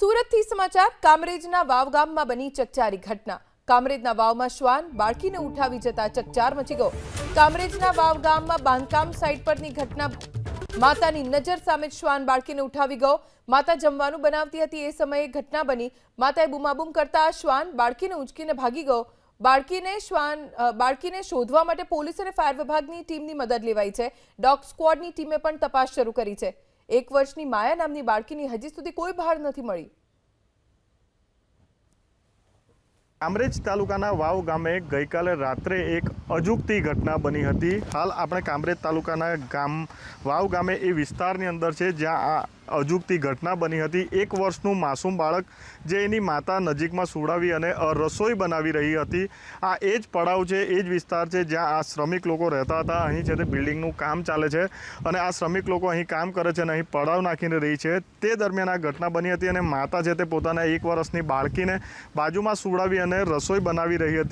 સુરતથી સમાચાર, કામરેજના વાવ ગામમાં બની ચકચારી ઘટના. કામરેજના વાવમાં શ્વાન બાળકીને ઉઠાવી જતા ચકચાર મચી ગયો. કામરેજના વાવ ગામમાં બાંધકામ સાઇટ પરની ઘટના માતાની નજર સામે શ્વાન બાળકીને ઉઠાવી ગયો. માતા જમવાનું બનાવતી હતી, એ સમયે ઘટના બની. માતાએ બૂમાબૂમ કરતા શ્વાન બાળકીને ઉંચકીને ભાગી ગયો. બાળકીને શ્વાન બાળકીને શોધવા માટે પોલીસ અને ફાયર વિભાગની ટીમની મદદ લેવાઈ છે. ડોગ સ્ક્વોડની ટીમે પણ તપાસ શરૂ કરી છે. એક વર્ષની માયા નામની બાળકીની હજી સુધી કોઈ બહાર નથી મળી. કામરેજ તાલુકાના વાવ ગામે ગઈકાલે રાત્રે એક અજુગતી ઘટના બની હતી. હાલ આપણે કામરેજ તાલુકાના ગામ, વાવ ગામે એ વિસ્તારની અંદર છે, જ્યાં આ અજુગતી ઘટના બની હતી. એક વર્ષનું માસૂમ બાળક જે એની માતા નજીકમાં સુડાવી અને રસોઈ બનાવી રહી હતી. આ એ જ પડાવ છે, એ જ વિસ્તાર છે, જ્યાં આ શ્રમિક લોકો રહેતા હતા. અહીં છે તે બિલ્ડિંગનું કામ ચાલે છે અને આ શ્રમિક લોકો અહીં કામ કરે છે અને અહીં પડાવ નાખીને રહી છે. તે દરમિયાન આ ઘટના બની હતી અને માતા છે તે પોતાના એક વર્ષની બાળકીને બાજુમાં સુડાવી રસોઈ બનાવી રહી હતી.